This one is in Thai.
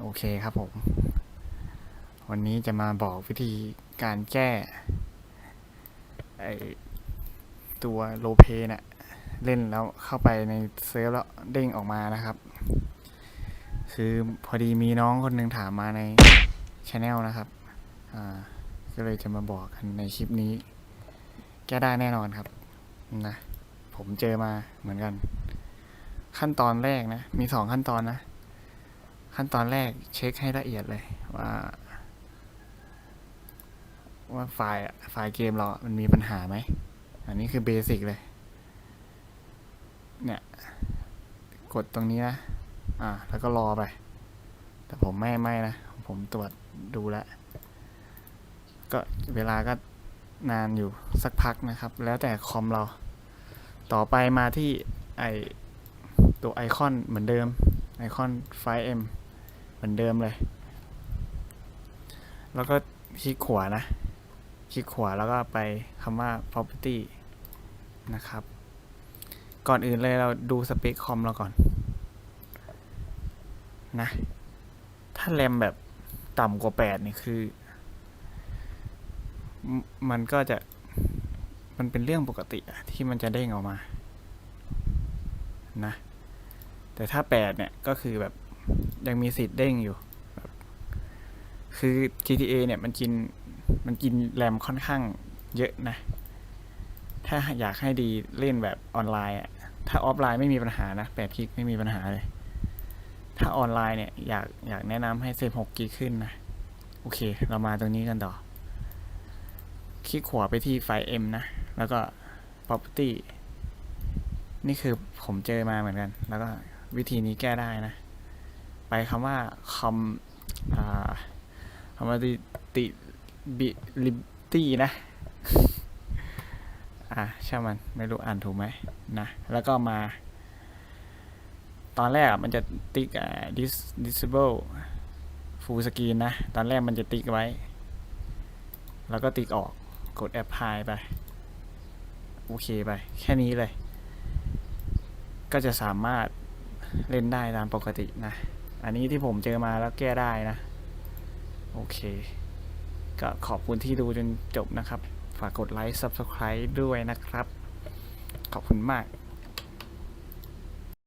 โอเคครับผม วันนี้จะมาบอกวิธีการแก้ไอตัวโลเพน่ะเล่นแล้วเข้าไปในเซิร์ฟแล้วเด้งออกมานะครับ คือพอดีมีน้องคนหนึ่งถามมาในช anel นะครับอ่าก็เลยจะมาบอกกันในคลิปนี้ แก้ได้แน่นอนครับนะผมเจอมาเหมือนกัน ขั้นตอนแรกนะ มีสองขั้นตอนนะ ขั้นตอนแรกเช็คให้ละเอียดเลยว่า ว่าไฟล์ไฟล์เกมเรา มันมีปัญหาไหม อันนี้คือเบสิกเลย เนี่ย กดตรงนี้นะ อ่า แล้วก็รอไป แต่ผมไม่ไม่นะ ผมตรวจดูแล้วก็เวลาก็นานอยู่สักพักนะครับ แล้วแต่คอมเรา ต่อไปมาที่ไอตัวไอคอนเหมือนเดิมไอคอนไฟล์ M เหมือนเดิมเลย แล้วก็คลิกขวานะ คลิกขวาแล้วก็ไปคำว่า property นะครับ ก่อนอื่นเลยเราดูสเปคคอมเราก่อน นะ ถ้าแรมแบบต่ำกว่า 8 นี่คือ มันก็จะ มันเป็นเรื่องปกติที่มันจะเด้งออกมา นะ แต่ถ้า 8 เนี่ย ก็คือแบบ ยังมีสิทธิ์เด้งอยู่ คือ GTA เนี่ยมันกินมันกินแรมค่อนข้างเยอะนะ ถ้าอยากให้ดีเล่นแบบออนไลน์อะถ้าออฟไลน์ไม่มีปัญหานะ8กิกไม่มีปัญหาเลย ถ้าออนไลน์เนี่ยอยากอยากแนะนำให้16กิกขึ้นนะ โอเค เรามาตรงนี้กันต่อ คลิกขวาไปที่ไฟล์ M นะ แล้วก็ property นี่คือผมเจอมาเหมือนกัน แล้วก็วิธีนี้แก้ได้นะ คำว่าคอมคำว่าติติบิลิตี้นะ อะช่มันไม่รู้อ่านถูกไหมนะ แล้วก็มา ตอนแรกมันจะติ๊กอ่า dis disable full screen นะ ตอนแรกมันจะติ๊กไว้ แล้วก็ติ๊กออกกด apply ไป โอเคไป แค่นี้เลย ก็จะสามารถเล่นได้ตามปกตินะ อันนี้ที่ผมเจอมาแล้วแก้ได้นะ โอเค ก็ขอบคุณที่ดูจนจบนะครับ ฝากกดไลค์ Subscribe ด้วยนะครับ ขอบคุณมาก